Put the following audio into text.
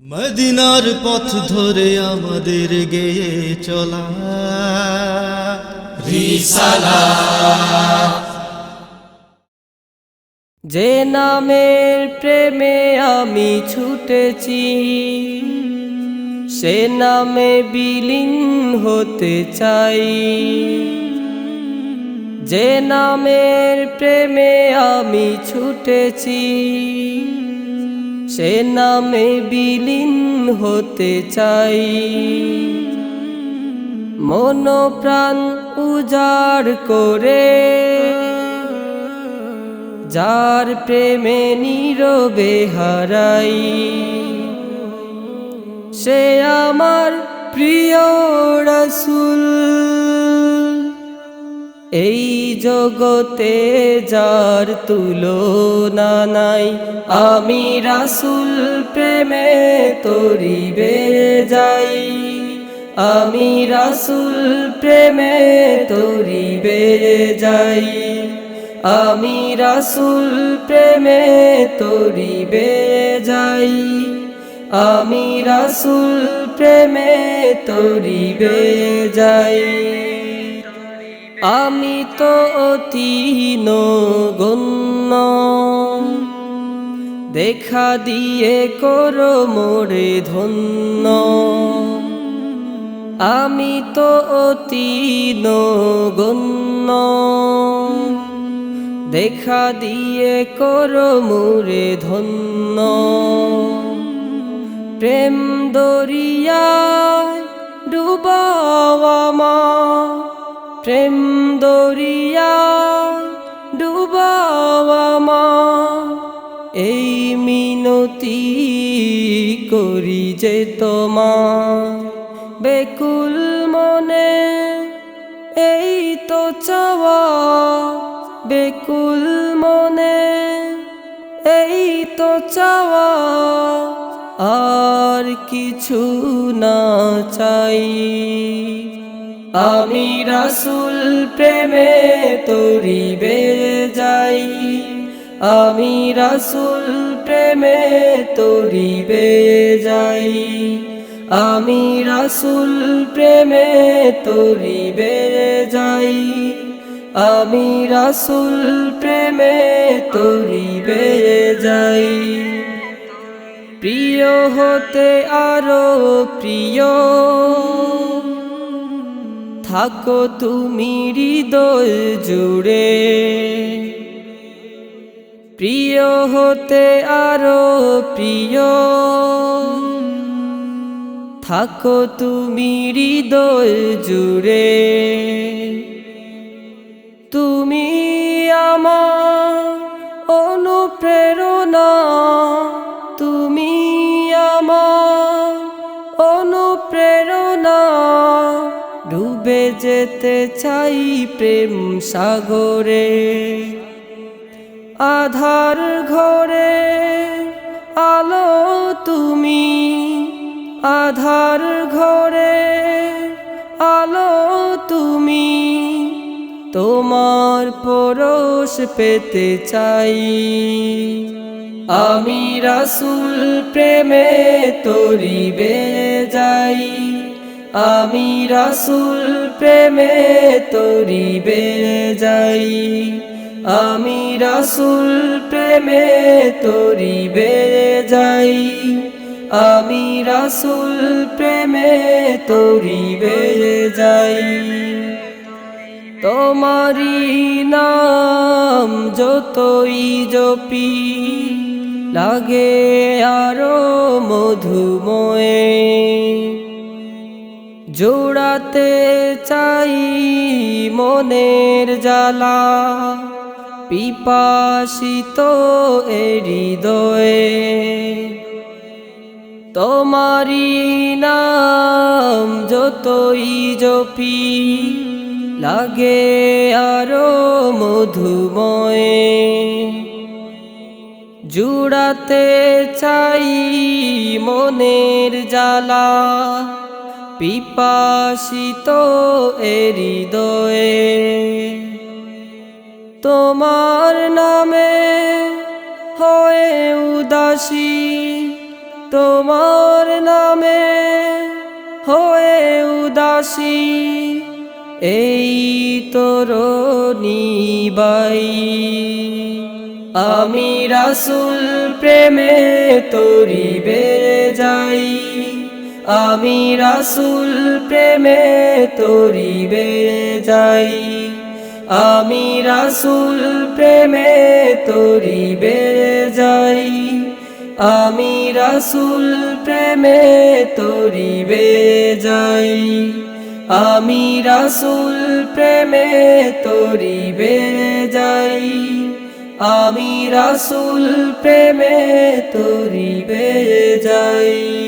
মদিনার পথ ধরে আমাদের গেয়ে চলা। যে নামের প্রেমে আমি ছুটেছি, সে নামে বিলীন হতে চাই। যে নামের প্রেমে আমি ছুটেছি সে নামে বিলীন হতে চাই। মন প্রাণ উজাড় করে যার প্রেমে নীরবে হারাই। সে আমার প্রিয় রসুল। এই জগতে যার তুলনা নাই, আমি রাসুল প্রেমে তরিবে যাই আমি রাসুল প্রেমে তরিবে যাই আমি রাসুল প্রেমে তরিবে যাই আমি রাসুল প্রেমে তরিবে যাই আমি তো অতি গণ্য দেখা দিয়ে করো মোরে ধন্য। আমি তো অতি গণ্য দেখা দিয়ে করো মোরে ধন্য। প্রেম দরিয়া ডুবাওয়ামা প্রেম দরিয়া ডুবাওয়ামা এই মিনতি করি যে তোমা বেকুল মনে এই তো চাওয়া। বেকুল মনে এই তো চাওয়া। আর কিছু না চাই। আমি রাসুল প্রেমে তরিবে যাই আমি রাসুল প্রেমে তরিবে যাই আমি রাসুল প্রেমে তরিবে যাই আমি রাসুল প্রেমে তরিবে যাই প্রিয় হতে আরও প্রিয়। থাকো তুমি হৃদয় জুড়ে। প্রিয় হতে আরও প্রিয়। থাকো তুমি হৃদয় জুড়ে। তুমি আমার অনুপ্রেরণা। তুমি আমার অনুপ্রেরণা। ডুবে যেতে চাই প্রেম সাগরে? আধার ঘরে আলো তুমি, আধার ঘরে আলো তুমি। তোমার পরশ পেতে চাই। আমি রাসুল প্রেমে তরিবে যাই। আমি রাসুল, প্রেমে তরিবে যাই আমি রাসুল, প্রেমে তরিবে যাই আমি রাসুল, প্রেমে তরিবে যাই তোমারি নাম যতই জপি, লাগে আরও মধুময়ে। জোড়াতে চাই মনের জ্বালা। পিপাসিত এ হৃদয়ে তোমারি নাম যতই জপি, লাগে আরও মধুময়ে। জুড়াতে চাই মনের জ্বালা। পিপাসিত হৃদয়ে তোমার নামে হয়ে উদাসী, তোমার নামে হয়ে উদাসী, এই তরণী বাই। আমি রাসুল প্রেমে তরি বেড়ে যাই। আমি রাসুল প্রেমে তরি বেড়ে যাই। আমি রাসুল প্রেমে তরি বেড়ে যাই। আমি রাসুল প্রেমে তরি বেড়ে যাই। আমি রাসুল প্রেমে তরি বেড়ে যাই। আমি রাসুল প্রেমে তরি বেড়ে যাই।